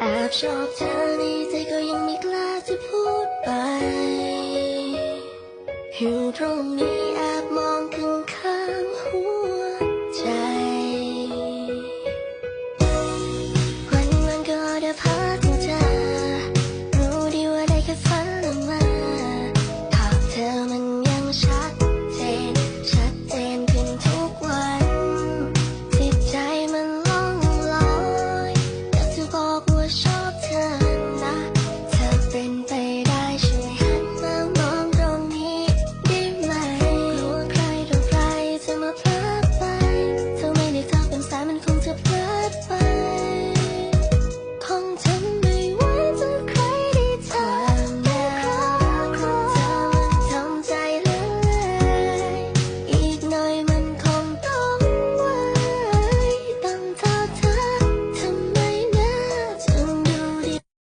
แอบชอบเธอในใจก็ยังไม่กล้าจะพูดไปอยู่ตรงนี้